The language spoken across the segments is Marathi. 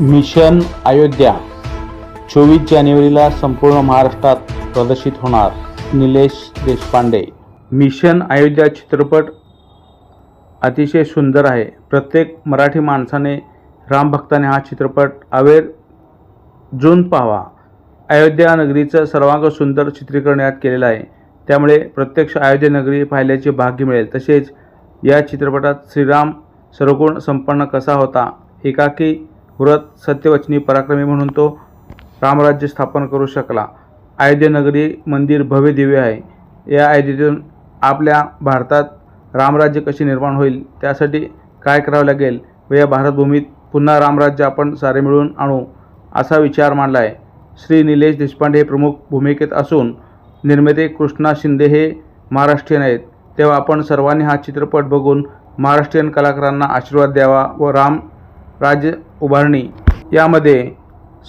मिशन अयोध्या चोवीस जानेवारीला संपूर्ण महाराष्ट्रात प्रदर्शित होणार निलेश देशपांडे. मिशन अयोध्या चित्रपट अतिशय सुंदर आहे. प्रत्येक मराठी माणसाने रामभक्ताने हा चित्रपट आवर्जून पाहावा. अयोध्या नगरीचं सर्वांग सुंदर चित्रीकरण यात केलेलं आहे. त्यामुळे प्रत्यक्ष अयोध्या नगरी पाहिल्याचे भाग्य मिळेल. तसेच या चित्रपटात श्रीराम सर्वगुण संपन्न कसा होता एकाकी व्रत सत्यवचनी पराक्रमी म्हणून तो रामराज्य स्थापन करू शकला. अयोध्येनगरी मंदिर भव्य दिव्य आहे. या अयोध्येतून आपल्या भारतात रामराज्य कसे निर्माण होईल त्यासाठी काय करावं लागेल व या भारतभूमीत पुन्हा रामराज्य आपण सारे मिळून आणू असा विचार मांडला आहे श्री निलेश देशपांडे हे प्रमुख भूमिकेत असून निर्माते कृष्णा शिंदे हे महाराष्ट्रीयन आहेत. तेव्हा आपण सर्वांनी हा चित्रपट बघून महाराष्ट्रीयन कलाकारांना आशीर्वाद द्यावा व राम राज्य उभारणी. यामध्ये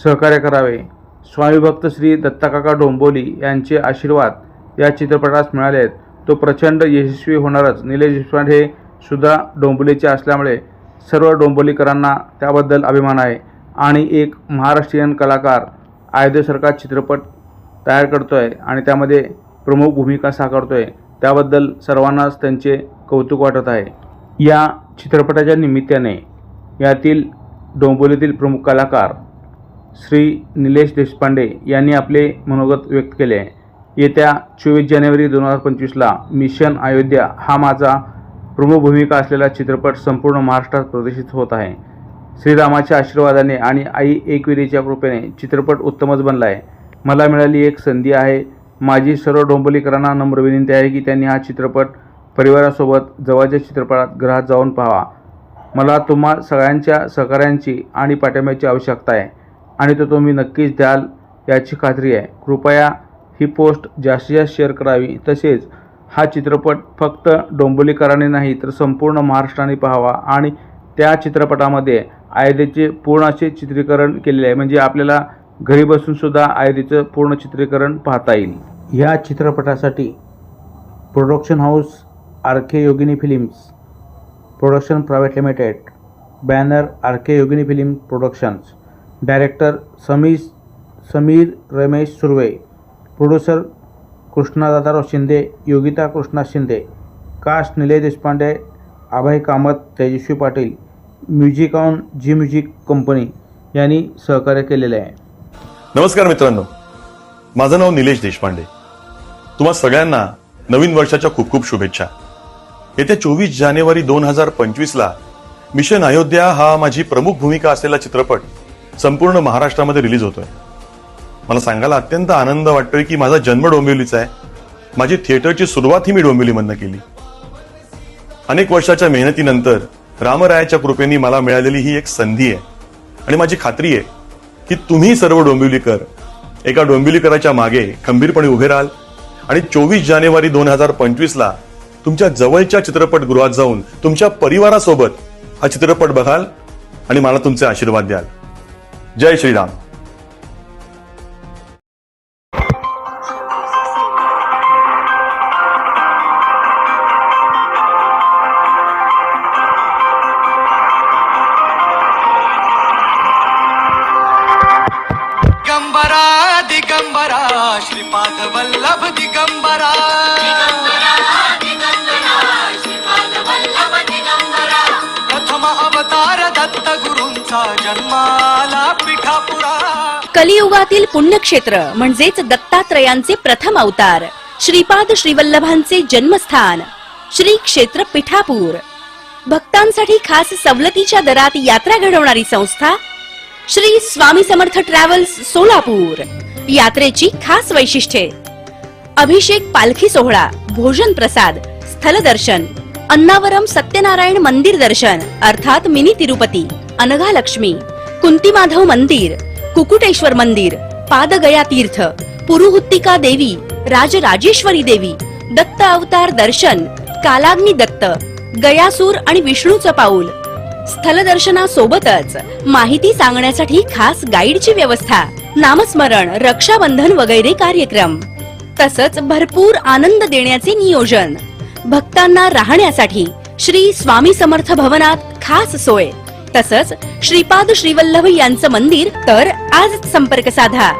सहकार्य करावे. स्वामीभक्त श्री दत्ताकाका डोंबोली यांचे आशीर्वाद या चित्रपटास मिळाले आहेत. तो प्रचंड यशस्वी होणारच. निलेश देशपांडे हे सुद्धा डोंबोलीचे असल्यामुळे सर्व डोंबोलीकरांना त्याबद्दल अभिमान आहे. आणि एक महाराष्ट्रीयन कलाकार अयोध्येसारखा चित्रपट तयार करतो आहे आणि त्यामध्ये प्रमुख भूमिका साकारतो आहे त्याबद्दल सर्वांनाच त्यांचे कौतुक वाटत आहे. या चित्रपटाच्या निमित्ताने यातील डोंबिवलीतील प्रमुख कलाकार श्री निलेश देशपांडे यांनी आपले मनोगत व्यक्त केले. आहे येत्या चोवीस जानेवारी दोन हजार पंचवीसला मिशन अयोध्या हा माझा प्रमुख भूमिका असलेला चित्रपट संपूर्ण महाराष्ट्रात प्रदर्शित होत आहे. श्रीरामाच्या आशीर्वादाने आणि आई एकविरीच्या कृपेने चित्रपट उत्तमच बनला आहे मला मिळाली एक संधी आहे. माझी सर्व डोंबोलीकरांना नम्र विनंती आहे की त्यांनी हा चित्रपट परिवारासोबत जवळच्या चित्रपटात घरात जाऊन पाहावा. मला तुम्हा सगळ्यांच्या सहकार्यांची आणि पाठिंब्याची आवश्यकता आहे. आणि तो तुम्ही नक्कीच द्याल याची खात्री आहे. कृपया ही पोस्ट जास्तीत जास्त शेअर करावी. तसेच हा चित्रपट फक्त डोंबोलीकराने नाही तर संपूर्ण महाराष्ट्राने पाहावा. आणि त्या चित्रपटामध्ये आयदेचे पूर्ण असे चित्रीकरण केलेले आहे. म्हणजे आपल्याला घरी बसूनसुद्धा अयोध्येचं पूर्ण चित्रीकरण पाहता येईल. या चित्रपटासाठी production house R K Yogini films. Production private limited banner R K Yogini film productions director Sami Sameer Ramesh Surve producer Krishnadadarao Shinde Yogita Krishna Shinde cast Nilay Deshpande Abhay Kamat Tejaswi Patil music on Zee music company यांनी सहकार्य केलेले आहे. नमस्कार मित्रांनो. माझं नाव निलेश देशपांडे. तुम्हा सगळ्यांना नवीन वर्षाच्या खूप खूप शुभेच्छा. येत्या चोवीस जानेवारी दोन हजार पंचवीसला मिशन अयोध्या हा माझी प्रमुख भूमिका असलेला चित्रपट संपूर्ण महाराष्ट्रामध्ये रिलीज होतोय. मला सांगायला अत्यंत आनंद वाटतोय की माझा जन्म डोंबिवलीचा आहे. माझी थिएटरची सुरुवात ही मी डोंबिवलीमधनं केली. अनेक वर्षाच्या मेहनतीनंतर रामरायाच्या कृपेने मला मिळालेली ही एक संधी आहे. आणि माझी खात्री आहे की तुम्ही सर्व डोंबिवलीकर एका डोंबिवलीकराच्या मागे खंबीरपणे उभे राहाल. आणि चोवीस जानेवारी दोन हजार पंचवीसला तुमच्या जवळच्या चित्रपटगृहात जाऊन तुमच्या परिवारासोबत हा चित्रपट बघाल आणि मला तुमचे आशीर्वाद द्याल. जय श्रीराम. दिगंबरा दिगंबरा श्रीपाद वल्लभ दिगंबरा. कलियुगातील पुण्यक्षेत्र म्हणजेच दत्तात्रयांचे प्रथम अवतार श्रीपाद श्रीवल्लभांचे जन्मस्थान श्री क्षेत्र पिठापूर. भक्तांसाठी खास सवलतीच्या दरात यात्रा घडवणारी संस्था श्री स्वामी समर्थ ट्रॅव्हल्स सोलापूर. यात्रेची खास वैशिष्ट्ये. अभिषेक पालखी सोहळा भोजन प्रसाद स्थलदर्शन अन्नावरम सत्यनारायण मंदिर दर्शन अर्थात मिनी तिरुपती. अनघा लक्ष्मी कुंती माधव मंदिर कुकुटेश्वर मंदिर पादगया तीर्थ पुरुहुत्तिका देवी राजराजेश्वरी देवी दत्त अवतार दर्शन कालाग्नी दत्त गयासूर आणि विष्णूचं पाऊल. स्थलदर्शनासोबतच माहिती सांगण्यासाठी खास गाईडची व्यवस्था नामस्मरण रक्षाबंधन वगैरे कार्यक्रम. तसंच भरपूर आनंद देण्याचे नियोजन. भक्तांना राहण्यासाठी श्री स्वामी समर्थ भवनात खास सोय. तसंच श्रीपाद श्रीवल्लभ यांचं मंदिर तर आज संपर्क साधा.